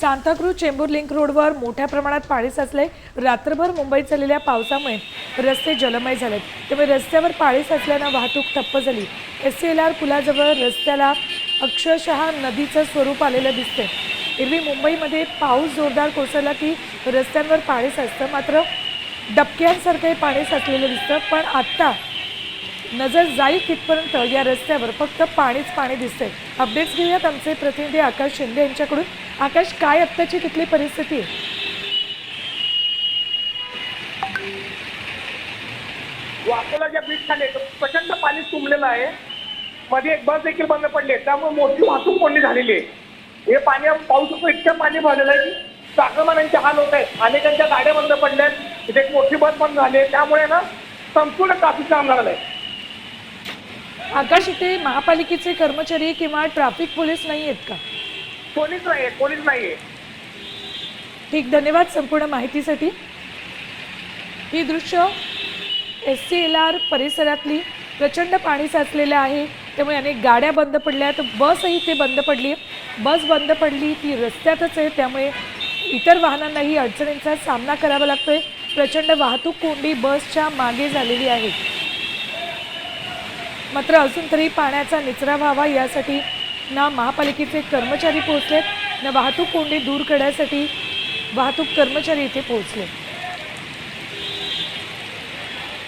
Santacruz Chembur link रोडवर मोठ्या प्रमाणात पाणी साचले रात्रभर मुंबईत झालेल्या पावसामुळे रस्ते जलमय झालेत. त्यामुळे रस्त्यावर पाणी साचल्यानं वाहतूक ठप्प झाली. एस सी एल आर पुलाजवळ रस्त्याला अक्षरशः नदीचं स्वरूप आलेलं दिसते एरवी मुंबईमध्ये पाऊस जोरदार कोसळला की रस्त्यांवर पाणी साचतं. मात्र डबक्यांसारखं हे पाणी साचलेलं दिसतं. पण आत्ता नजर जाईल तिथपर्यंत या रस्त्यावर. फक्त पाणीच पाणी दिसते अपडेट्स घेऊयात आमचे प्रतिनिधी आकाश शिंदे यांच्याकडून. आकाश काय आत्ताची तिथली परिस्थिती आहे? वाकोला ज्या बीच खाली प्रचंड पाणी तुंबलेलं आहे. मध्ये एक बस देखील बंद पडली आहे. त्यामुळे मोठी वाहतूक कोंडी झालेली आहे. हे पाणी पाऊस इतकं पाणी भरलेलं आहे की चाकरमानांचे हाल होत आहेत. अनेकांच्या गाड्या बंद पडल्या आहेत. इथे एक मोठी बस बंद झाली आहे. त्यामुळे ना संपूर्ण काफी जाम झालेलं आहे आकाश इथे महापालिकेचे कर्मचारी किंवा ट्रॅफिक पोलीस नाही आहेत का? कोणीच नाही आहे कोणीच नाही आहे ठीक धन्यवाद संपूर्ण माहितीसाठी. ही दृश्य एस सी एल आर परिसरातली प्रचंड पाणी साचलेलं आहे. त्यामुळे अनेक गाड्या बंद पडल्या तर बसही इथे बंद पडली. बस बंद पडली ती रस्त्यातच आहे. त्यामुळे इतर वाहनांनाही अडचणींचा सामना करावा लागतोय. प्रचंड वाहतूक कोंडी बसच्या मागे झालेली आहे. मात्र अजून तरी पाण्याचा निचरा व्हावा यासाठी ना महापालिकेचे कर्मचारी पोहोचलेत ना वाहतूक कोंडी दूर करण्यासाठी वाहतूक कर्मचारी इथे पोहोचले.